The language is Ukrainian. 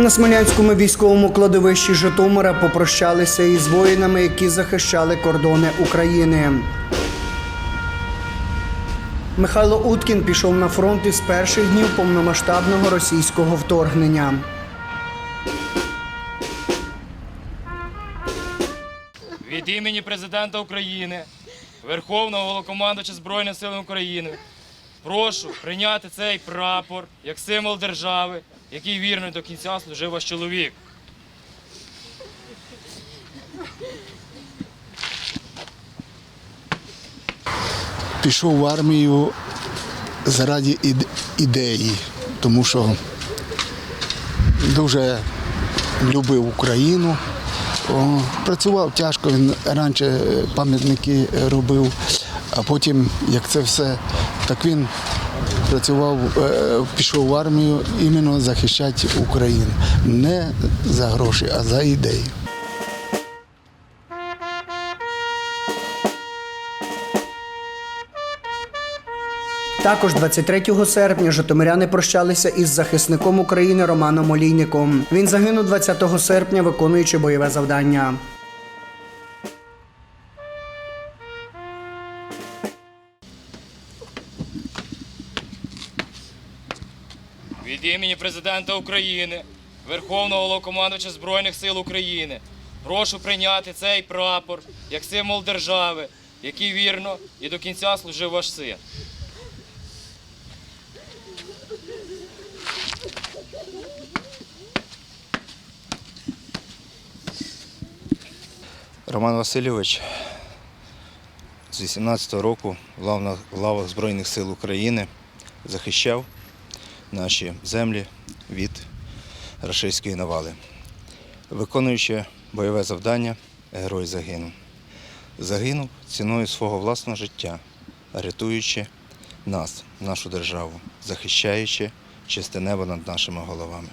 На Смілянському військовому кладовищі Житомира попрощалися із воїнами, які захищали кордони України. Михайло Уткін пішов на фронт із перших днів повномасштабного російського вторгнення. Від імені президента України, Верховного Головнокомандувача Збройних сил України, прошу прийняти цей прапор як символ держави, який вірно до кінця служив ваш чоловік. пішов в армію заради ідеї, тому що дуже любив Україну. Працював тяжко, він раніше пам'ятники робив, а потім, як це все, так він працював, е, пішов в армію іменно захищати Україну. Не за гроші, а за ідею. Також 23 серпня житомиряни прощалися із захисником України Романом Олійником. Він загинув 20 серпня, виконуючи бойове завдання. Від імені президента України, Верховного Головнокомандувача Збройних сил України, прошу прийняти цей прапор як символ держави, який вірно і до кінця служив ваш син. Роман Васильович з 18-го року в лавах Збройних сил України захищав наші землі від рашистської навали. Виконуючи бойове завдання, герой загинув. Загинув ціною свого власного життя, рятуючи нас, нашу державу, захищаючи чисте небо над нашими головами.